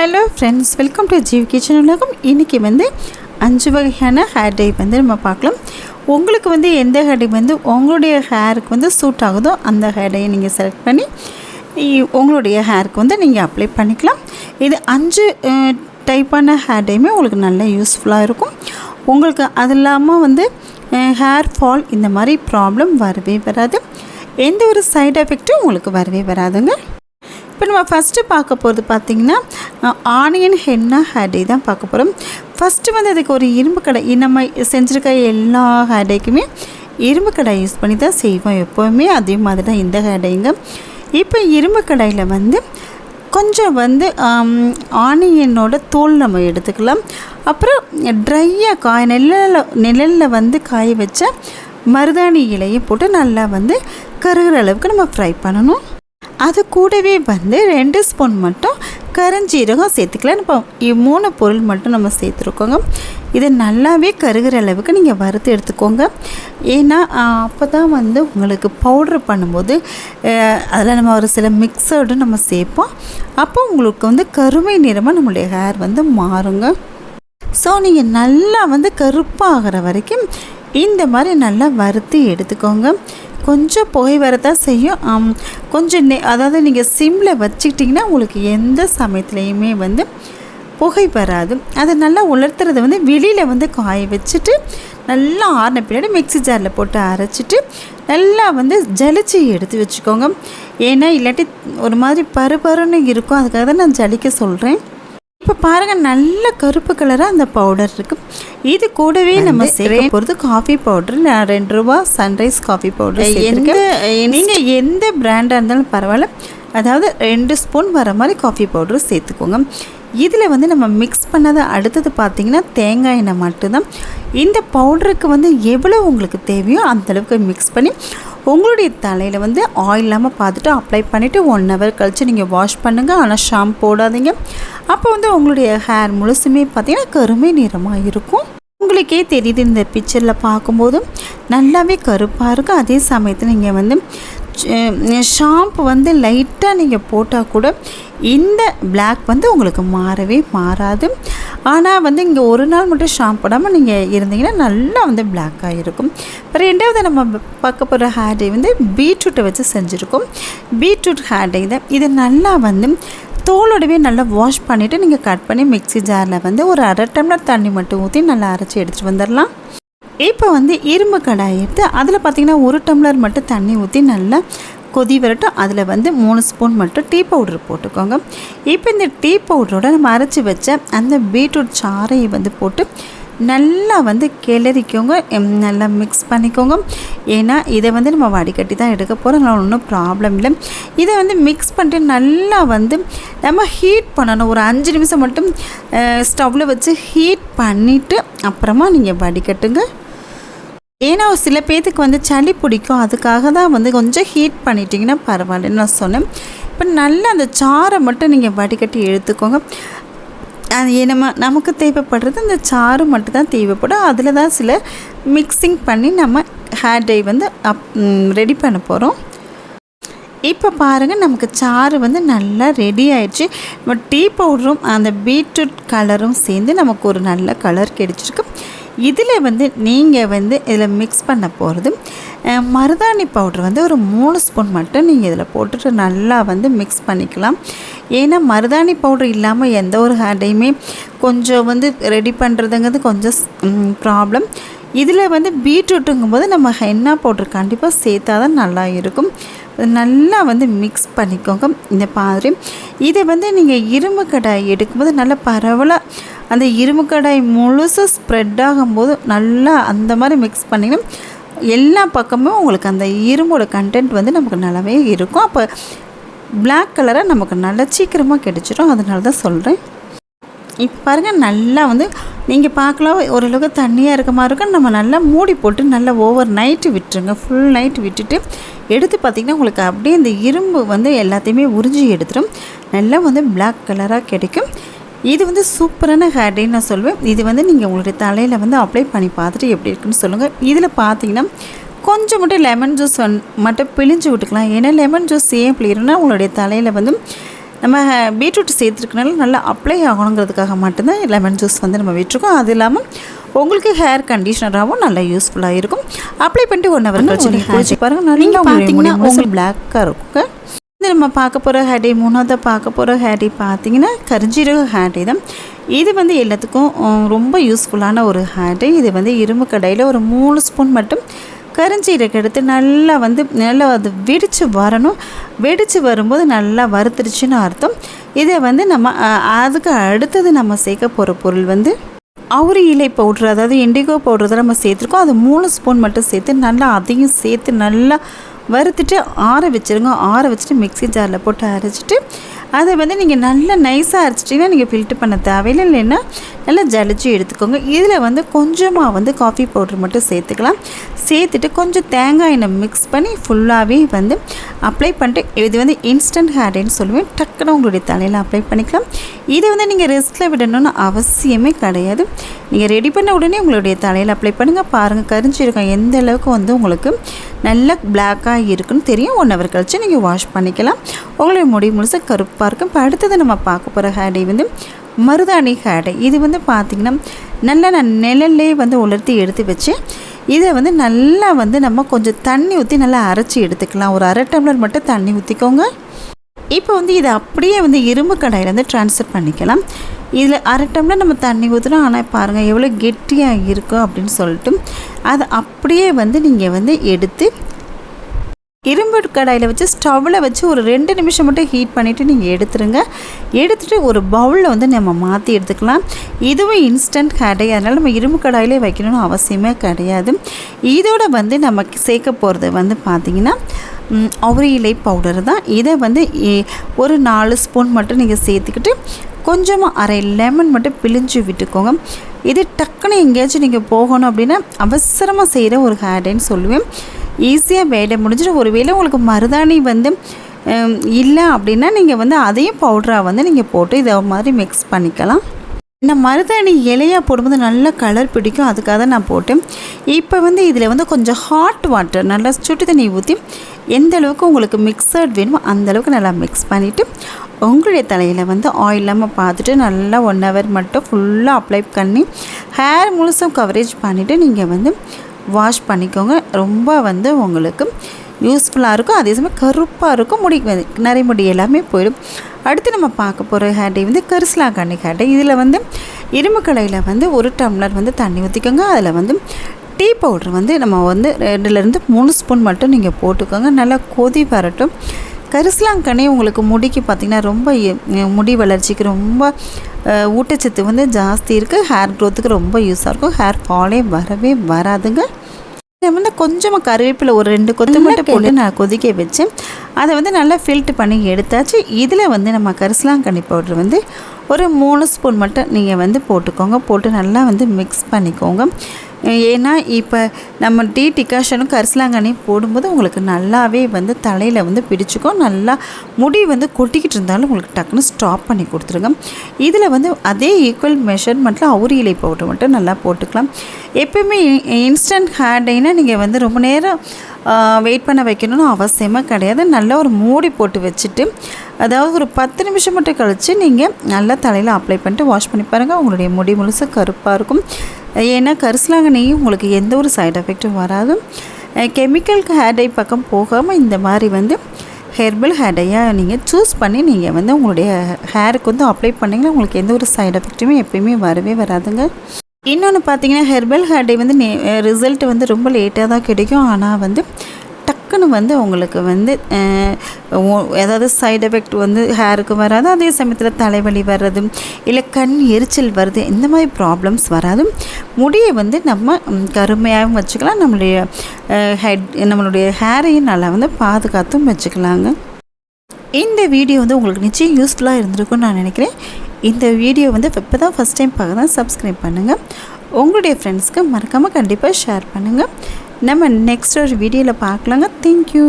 Hello friends welcome to Jeev kitchen உலகம். இன்றைக்கி வந்து அஞ்சு வகையான ஹேர் டை வந்து நம்ம பார்க்கலாம். உங்களுக்கு வந்து எந்த ஹேர் டை வந்து உங்களுடைய ஹேருக்கு வந்து சூட் ஆகுதோ அந்த ஹேர் டையை நீங்கள் செலக்ட் பண்ணி உங்களுடைய ஹேருக்கு வந்து நீங்கள் அப்ளை பண்ணிக்கலாம். இது அஞ்சு டைப்பான ஹேர் டையுமே உங்களுக்கு நல்ல யூஸ்ஃபுல்லாக இருக்கும். உங்களுக்கு அது இல்லாமல் வந்து ஹேர் ஃபால் இந்த மாதிரி ப்ராப்ளம் வரவே வராது. எந்த ஒரு சைடு எஃபெக்ட்டும் உங்களுக்கு வரவே வராதுங்க. இப்போ நம்ம ஃபஸ்ட்டு பார்க்க போகிறது பார்த்திங்கன்னா ஆனியன் ஹென்னா ஹேடே தான் பார்க்க போகிறோம் ஃபஸ்ட்டு வந்து அதுக்கு ஒரு இரும்பு கடை. நம்ம செஞ்சுருக்க எல்லா ஹேடேக்குமே இரும்பு கடை யூஸ் பண்ணி தான் செய்வோம் எப்போவுமே. அதே மாதிரி தான் இந்த ஹேடைங்க இப்போ இரும்பு கடையில் வந்து கொஞ்சம் வந்து ஆனியனோட தோல் நம்ம எடுத்துக்கலாம். அப்புறம் ட்ரையாக காய் நிழலில் நிழலில் வந்து காய வச்ச மருதாணி இலையை போட்டு நல்லா வந்து கருகிற அளவுக்கு நம்ம ஃப்ரை பண்ணணும். அது கூடவே வந்து ரெண்டு ஸ்பூன் மட்டும் கருஞ்சீரகம் சேர்த்துக்கலாம். இப்போ மூணு பொருள் மட்டும் நம்ம சேர்த்துருக்கோங்க. இது நல்லாவே கருகிற அளவுக்கு நீங்கள் வறுத்து எடுத்துக்கோங்க. ஏன்னா அப்போ தான் வந்து உங்களுக்கு பவுட்ரு பண்ணும்போது அதில் நம்ம ஒரு சில மிக்சர்டு நம்ம சேர்ப்போம். அப்போ உங்களுக்கு வந்து கருமை நிறமாக நம்மளுடைய ஹேர் வந்து மாறுங்க. ஸோ நீங்கள் நல்லா வந்து கருப்பாகிற வரைக்கும் இந்த மாதிரி நல்லா வறுத்து எடுத்துக்கோங்க. கொஞ்சம் புகை வரதான் செய்யும். கொஞ்சம் நெ அதாவது நீங்கள் சிம்மில் வச்சுக்கிட்டிங்கன்னா உங்களுக்கு எந்த சமயத்துலேயுமே வந்து புகை வராது. அதை நல்லா உலர்த்துறதை வந்து வெளியில் வந்து காய வச்சுட்டு நல்லா ஆறின பின்னாடி மிக்ஸி ஜாரில் போட்டு அரைச்சிட்டு நல்லா வந்து ஜலிச்சு எடுத்து வச்சுக்கோங்க. ஏன்னா இல்லாட்டி ஒரு மாதிரி பருபருன்னு இருக்கும். அதுக்காக தான் நான் ஜலிக்க சொல்கிறேன் இப்போ பாருங்க நல்ல கருப்பு கலராக அந்த பவுடர் இருக்கு. இது கூடவே நம்ம சேர்க்க போகிறது காஃபி பவுடர் நான் ரெண்டு ரூபா சன்ரைஸ் காஃபி பவுடர் எந்த நீங்கள் எந்த பிராண்டாக இருந்தாலும் பரவாயில்ல. அதாவது ரெண்டு ஸ்பூன் வர மாதிரி காஃபி பவுடர் சேர்த்துக்கோங்க. இதில் வந்து நம்ம மிக்ஸ் பண்ணதை அடுத்தது பார்த்தீங்கன்னா தேங்காய் எண்ணெய் மட்டும்தான். இந்த பவுடருக்கு வந்து எவ்வளோ உங்களுக்கு தேவையோ அந்த அளவுக்கு மிக்ஸ் பண்ணி உங்களுடைய தலையில் வந்து ஆயில் இல்லாமல் பார்த்துட்டு அப்ளை பண்ணிவிட்டு ஒன் ஹவர் கழித்து நீங்கள் வாஷ் பண்ணுங்கள் ஆனால் ஷாம்பு போடாதீங்க. அப்போ வந்து உங்களுடைய ஹேர் முழுசுமே பார்த்தீங்கன்னா கருமை நிறமாக இருக்கும். உங்களுக்கே தெரியுது இந்த பிக்சரில் பார்க்கும்போது. நல்லாவே கருப்பாக இருக்கும் அதே சமயத்தில் நீங்கள் வந்து ஷாம்பு வந்து லைட்டாக நீங்கள் போட்டால் கூட இந்த பிளாக் வந்து உங்களுக்கு மாறவே மாறாது. ஆனால் வந்து இங்கே ஒரு நாள் மட்டும் ஷாம்பு போடாமல் நீங்கள் இருந்தீங்கன்னா நல்லா வந்து பிளாக்காக இருக்கும் இப்போ ரெண்டாவது நம்ம பார்க்க போகிற ஹேர் வந்து பீட்ரூட்டை வச்சு செஞ்சுருக்கோம். பீட்ரூட் ஹேர் டை தான் இது நல்லா வந்து தோலோடவே நல்லா வாஷ் பண்ணிவிட்டு நீங்கள் கட் பண்ணி மிக்ஸி ஜாரில் வந்து ஒரு அரை டம்ளர் தண்ணி மட்டும் ஊற்றி நல்லா அரைச்சி எடுத்துகிட்டு வந்துடலாம் இப்போ வந்து இரும்பு கடாய் எடுத்து அதில் பார்த்தீங்கன்னா ஒரு டம்ளர் மட்டும் தண்ணி ஊற்றி நல்லா கொதி வரட்டும். அதில் வந்து மூணு ஸ்பூன் மட்டும் டீ பவுடர் போட்டுக்கோங்க. இப்போ இந்த டீ பவுடரோட நம்ம அரைச்சி வச்ச அந்த பீட்ரூட் சாறையை வந்து போட்டு நல்லா வந்து கிளறிக்கோங்க. நல்லா மிக்ஸ் பண்ணிக்கோங்க. ஏன்னா இதை வந்து நம்ம வடிகட்டி தான் எடுக்க போகிறோம் அதனால் ஒன்றும் ப்ராப்ளம் இல்லை. இதை வந்து மிக்ஸ் பண்ணிட்டு நல்லா வந்து நம்ம ஹீட் பண்ணணும். ஒரு அஞ்சு நிமிஷம் மட்டும் ஸ்டவ்வில் வச்சு ஹீட் பண்ணிவிட்டு அப்புறமா நீங்கள் வடிகட்டுங்க. ஏன்னா ஒரு சில பேர்த்துக்கு வந்து சளி பிடிக்கும். அதுக்காக தான் வந்து கொஞ்சம் ஹீட் பண்ணிட்டீங்கன்னா பரவாயில்லன்னு நான் சொன்னேன். இப்போ நல்லா அந்த சாறை மட்டும் நீங்கள் வடிகட்டி எடுத்துக்கோங்க. அது நம்ம நமக்கு தேவைப்படுறது அந்த சாறு மட்டும் தான் தேவைப்படும். அதில் தான் சில மிக்சிங் பண்ணி நம்ம ஹேர் டை வந்து அப் ரெடி பண்ண போகிறோம் இப்போ பாருங்கள் நமக்கு சாறு வந்து நல்லா ரெடி ஆயிடுச்சு. நம்ம டீ பவுடரும் அந்த பீட்ரூட் கலரும் சேர்ந்து நமக்கு ஒரு நல்ல கலர் கிடைச்சிருக்கு. இதில் வந்து நீங்கள் வந்து இதில் மிக்ஸ் பண்ண போகிறது மருதாணி பவுடர் வந்து ஒரு மூணு ஸ்பூன் மட்டும் நீங்கள் இதில் போட்டுட்டு நல்லா வந்து மிக்ஸ் பண்ணிக்கலாம். ஏன்னா மருதாணி பவுடர் இல்லாமல் எந்த ஒரு ஹேர்டையுமே கொஞ்சம் வந்து ரெடி பண்ணுறதுங்கிறது கொஞ்சம் ப்ராப்ளம் இதில் வந்து பீட்ரூட்டுங்கும் போது நம்ம ஹென்னா பவுடர் கண்டிப்பாக சேர்த்தா தான் நல்லா இருக்கும். நல்லா வந்து மிக்ஸ் பண்ணிக்கோங்க. இந்த மாதிரி இதை வந்து நீங்கள் இரும்பு கடாய் எடுக்கும்போது நல்லா பரவலாக அந்த இரும்பு கடாய் முழுசாக ஸ்ப்ரெட் ஆகும்போது நல்லா அந்த மாதிரி மிக்ஸ் பண்ணிங்கன்னா எல்லா பக்கமும் உங்களுக்கு அந்த இரும்போட கண்டென்ட் வந்து நமக்கு நல்லாவே இருக்கும். அப்போ பிளாக் கலராக நமக்கு நல்லா சீக்கிரமாக கிடச்சிரும். அதனால தான் சொல்கிறேன் இப்போ பாருங்கள் நல்லா வந்து நீங்கள் பார்க்கலாம் ஓரளவுக்கு தண்ணியாக இருக்க மாதிரி இருக்கும். நம்ம நல்லா மூடி போட்டு நல்லா ஓவர் நைட்டு விட்டுருங்க. ஃபுல் நைட் விட்டுட்டு எடுத்து பார்த்திங்கன்னா உங்களுக்கு அப்படியே இந்த இரும்பு வந்து எல்லாத்தையுமே உறிஞ்சி எடுத்துடும் நல்லா வந்து பிளாக் கலராக கிடைக்கும். இது வந்து சூப்பரான ஹேர் டேன்னு நான் சொல்லுவேன் இது வந்து நீங்கள் உங்களுடைய தலையில் வந்து அப்ளை பண்ணி பார்த்துட்டு எப்படி இருக்குன்னு சொல்லுங்கள் இதில் பார்த்தீங்கன்னா கொஞ்சம் மட்டும் லெமன் ஜூஸ் வந் மட்டும் பிழிஞ்சு விட்டுக்கலாம். ஏன்னா லெமன் ஜூஸ் ஏன் பிழிகிறோன்னா உங்களுடைய தலையில் வந்து நம்ம பீட்ரூட் சேர்த்துருக்கனால நல்லா அப்ளை ஆகணுங்கிறதுக்காக மட்டும்தான் லெமன் ஜூஸ் வந்து நம்ம விட்டுருக்கோம். அது இல்லாமல் உங்களுக்கு ஹேர் கண்டிஷனராகவும் நல்லா யூஸ்ஃபுல்லாக இருக்கும். அப்ளை பண்ணிட்டு ஒன் ஹவர் கழிச்சு நீங்கள் பாருங்கள் நல்லா பார்த்தீங்கன்னா உங்களுக்கு பிளாக்காக இருக்கும். நம்ம பார்க்க போகிற ஹேடி மூணாவது பார்க்க போகிற ஹேடி பார்த்தீங்கன்னா கரிஞ்சீரக ஹேடி தான். இது வந்து எல்லாத்துக்கும் ரொம்ப யூஸ்ஃபுல்லான ஒரு ஹேடை. இது வந்து இரும்பு கடையில் ஒரு மூணு ஸ்பூன் மட்டும் கரிஞ்சீரகம் எடுத்து நல்லா வந்து நல்லா அது வெடித்து வரணும். வெடித்து வரும்போது நல்லா வறுத்துருச்சுன்னு அர்த்தம். இதை வந்து நம்ம அதுக்கு அடுத்தது நம்ம சேர்க்க போகிற பொருள் வந்து அவுரி இலை பவுட்ரு அதாவது இண்டிகோ பவுட்ரு தான் நம்ம சேர்த்துருக்கோம். அது மூணு ஸ்பூன் மட்டும் சேர்த்து நல்லா அதையும் சேர்த்து நல்லா வறுத்துட்டு ஆற வச்சுருங்க. ஆற வச்சுட்டு மிக்ஸி ஜாரில் போட்டு அரைச்சிட்டு அதை வந்து நீங்கள் நல்லா நைஸாக அரைச்சிட்டிங்கன்னா நீங்கள் ஃபில்ட்ரு பண்ண தேவையில்லை. இல்லைன்னா நல்லா ஜலிச்சு எடுத்துக்கோங்க. இதில் வந்து கொஞ்சமாக வந்து காஃபி பவுடர் மட்டும் சேர்த்துக்கலாம். சேர்த்துட்டு கொஞ்சம் தேங்காய் எண்ணெய் மிக்ஸ் பண்ணி ஃபுல்லாகவே வந்து அப்ளை பண்ணிட்டு இது வந்து இன்ஸ்டன்ட் ஹேர்டேன்னு சொல்லுவேன். டக்குன்னு உங்களுடைய தலையில் அப்ளை பண்ணிக்கலாம். இதை வந்து நீங்கள் ரெஸ்ட்டில் விடணும்னு அவசியமே கிடையாது. நீங்கள் ரெடி பண்ண உடனே உங்களுடைய தலையில் அப்ளை பண்ணுங்கள் பாருங்கள் கரிஞ்சிருக்கோம் எந்த அளவுக்கு வந்து உங்களுக்கு நல்ல பிளாக்காக இருக்குன்னு தெரியும். ஒன் ஹவர் கழிச்சு நீங்கள் வாஷ் பண்ணிக்கலாம். உங்களுடைய முடி முழுசாக கருப்பாக இருக்கும். இப்போ அடுத்தது நம்ம பார்க்க போகிற ஹேடை வந்து மருதாணி ஹேடை. இது வந்து பார்த்திங்கன்னா நல்லா நான் நிழல்லே வந்து உலர்த்தி எடுத்து வச்சு இதை வந்து நல்லா வந்து நம்ம கொஞ்சம் தண்ணி ஊற்றி நல்லா அரைச்சி எடுத்துக்கலாம். ஒரு அரை டம்ளர் மட்டும் தண்ணி ஊற்றிக்கோங்க இப்போ வந்து இதை அப்படியே வந்து இரும்பு கடாயிலேருந்து ட்ரான்ஸ்ஃபர் பண்ணிக்கலாம். இதில் அரை டம்ளர் நம்ம தண்ணி ஊற்றுறோம் ஆனால் பாருங்கள் எவ்வளோ கெட்டியாக இருக்கும் அப்படின்னு சொல்லிட்டு அதை அப்படியே வந்து நீங்கள் வந்து எடுத்து இரும்பு கடாயில் வச்சு ஸ்டவ்வில் வச்சு ஒரு ரெண்டு நிமிஷம் மட்டும் ஹீட் பண்ணிவிட்டு நீங்கள் எடுத்துருங்க. எடுத்துகிட்டு ஒரு பவுலில் வந்து நம்ம மாற்றி எடுத்துக்கலாம். இதுவும் இன்ஸ்டன்ட் கடை அதனால் நம்ம இரும்பு கடாயிலே வைக்கணும்னு அவசியமே கிடையாது. இதோட வந்து நமக்கு சேர்க்க போகிறது வந்து பார்த்திங்கன்னா அவரி இலை பவுடர் தான். இதை வந்து ஒரு நாலு ஸ்பூன் மட்டும் நீங்கள் சேர்த்துக்கிட்டு கொஞ்சமாக அரை லெமன் மட்டும் பிழிஞ்சு விட்டுக்கோங்க. இது டக்குன்னு எங்கேயாச்சும் நீங்கள் போகணும் அப்படின்னா அவசரமாக செய்கிற ஒரு ஹேர்டேன்னு சொல்லுவேன். ஈஸியாக வேலை முடிஞ்சிடும். ஒருவேளை உங்களுக்கு மருதாணி வந்து இல்லை அப்படின்னா நீங்கள் வந்து அதையும் பவுடராக வந்து நீங்கள் போட்டு இதை மாதிரி மிக்ஸ் பண்ணிக்கலாம். இந்த மருதாணி இலையாக போடும்போது நல்ல கலர் பிடிக்கும். அதுக்காக தான் நான் போட்டேன். இப்போ வந்து இதில் வந்து கொஞ்சம் ஹாட் வாட்டர் நல்லா சுட்டு தண்ணி ஊற்றி எந்த அளவுக்கு உங்களுக்கு மிக்சர்ட் வேணுமோ அந்தளவுக்கு நல்லா மிக்ஸ் பண்ணிவிட்டு உங்களுடைய தலையில் வந்து ஆயில் இல்லாமல் பார்த்துட்டு நல்லா ஒன் ஹவர் மட்டும் ஃபுல்லாக அப்ளை பண்ணி ஹேர் முழுசும் கவரேஜ் பண்ணிவிட்டு நீங்கள் வந்து வாஷ் பண்ணிக்கோங்க. ரொம்ப வந்து உங்களுக்கு யூஸ்ஃபுல்லாக இருக்கும். அதே சமயம் கருப்பாக இருக்கும். முடி நிறைய முடி எல்லாமே போயிடும். அடுத்து நம்ம பார்க்க போகிற ஹேர்டை வந்து கரிசலாங்கண்ணி ஹேர்டை இதில் வந்து இரும்பு கடையில் வந்து ஒரு டம்ளர் வந்து தண்ணி ஊற்றிக்கோங்க அதில் வந்து டீ பவுட்ரு வந்து நம்ம வந்து ரெண்டுலேருந்து மூணு ஸ்பூன் மட்டும் நீங்கள் போட்டுக்கோங்க. நல்லா கொதி வரட்டும். கரிசலாங்கண்ணி உங்களுக்கு முடிக்கு பார்த்திங்கன்னா ரொம்ப முடி வளர்ச்சிக்கு ரொம்ப ஊட்டச்சத்து வந்து ஜாஸ்தி இருக்குது ஹேர் க்ரோத்துக்கு ரொம்ப யூஸாக இருக்கும். ஹேர் ஃபாலே வரவே வராதுங்க. வந்து கொஞ்சமாக கருவேப்பிலை ஒரு ரெண்டு கொத்து மட்டும் போட்டு நான் கொதிக்க வச்சேன். அதை வந்து நல்லா ஃபில்ட்ரு பண்ணி எடுத்தாச்சு. இதில் வந்து நம்ம கரிசலாங்கண்ணி பவுடர் வந்து ஒரு மூணு ஸ்பூன் மட்டும் நீங்கள் வந்து போட்டுக்கோங்க. போட்டு நல்லா வந்து மிக்ஸ் பண்ணிக்கோங்க. ஏன்னா இப்போ நம்ம டீ டிகாஷனும் கரிசலாங்கண்ணியும் போடும்போது உங்களுக்கு நல்லாவே வந்து தலையில் வந்து பிடிச்சிக்கும். நல்லா முடி வந்து கொட்டிக்கிட்டு இருந்தாலும் உங்களுக்கு டக்குன்னு ஸ்டாப் பண்ணி கொடுத்துருங்க. இதில் வந்து அதே ஈக்குவல் மெஷர்மெண்ட்டில் அவுரி இலை பவுடர் மட்டும் நல்லா போட்டுக்கலாம். எப்பயுமே இன்ஸ்டன்ட் ஹேர்டைனா நீங்கள் வந்து ரொம்ப நேரம் வெயிட் பண்ண வைக்கணும்னு அவசியமாக கிடையாது. நல்லா ஒரு மூடி போட்டு வச்சுட்டு அதாவது ஒரு பத்து நிமிஷம் மட்டும் கழித்து நீங்கள் நல்லா தலையில் அப்ளை பண்ணிட்டு வாஷ் பண்ணி பாருங்கள் உங்களுடைய முடி முழுசு கருப்பாக இருக்கும். ஏன்னா கரிசலாங்கண்ணியும் உங்களுக்கு எந்த ஒரு சைடு எஃபெக்ட்டும் வராது. கெமிக்கல் ஹேர் டை பக்கம் போகாமல் இந்த மாதிரி வந்து ஹெர்பல் ஹேர் டையாக நீங்கள் சூஸ் பண்ணி நீங்கள் வந்து உங்களுடைய ஹேருக்கு வந்து அப்ளை பண்ணிங்கன்னா உங்களுக்கு எந்த ஒரு சைடு எஃபெக்ட்டுமே எப்பயுமே வரவே வராதுங்க. இன்னொன்று பார்த்தீங்கன்னா ஹெர்பல் ஹேர் டை வந்து ரிசல்ட் வந்து ரொம்ப லேட்டாக தான் கிடைக்கும். ஆனால் வந்து டக்குன்னு வந்து உங்களுக்கு வந்து ஏதாவது சைடு எஃபெக்ட் வந்து ஹேருக்கு வராது அதே சமயத்தில் தலைவலி வர்றது இல்லை கண் எரிச்சல் வருது இந்த மாதிரி ப்ராப்ளம்ஸ் வராது. முடியை வந்து நம்ம கருமையாகவும் வச்சுக்கலாம் நம்மளுடைய ஹெட் நம்மளுடைய ஹேரையும் நல்லா வந்து பாதுகாத்தும் வச்சுக்கலாங்க. இந்த வீடியோ வந்து உங்களுக்கு நிச்சயம் யூஸ்ஃபுல்லாக இருந்திருக்கும்னு நான் நினைக்கிறேன். இந்த வீடியோ வந்து இப்போ தான் ஃபஸ்ட் டைம் பார்க்க தான் சப்ஸ்கிரைப் பண்ணுங்கள் உங்களுடைய ஃப்ரெண்ட்ஸ்க்கு மறக்காமல் கண்டிப்பாக ஷேர் பண்ணுங்கள் நம்ம நெக்ஸ்ட் ஒரு வீடியோவில் பார்க்கலாங்க. தேங்க்யூ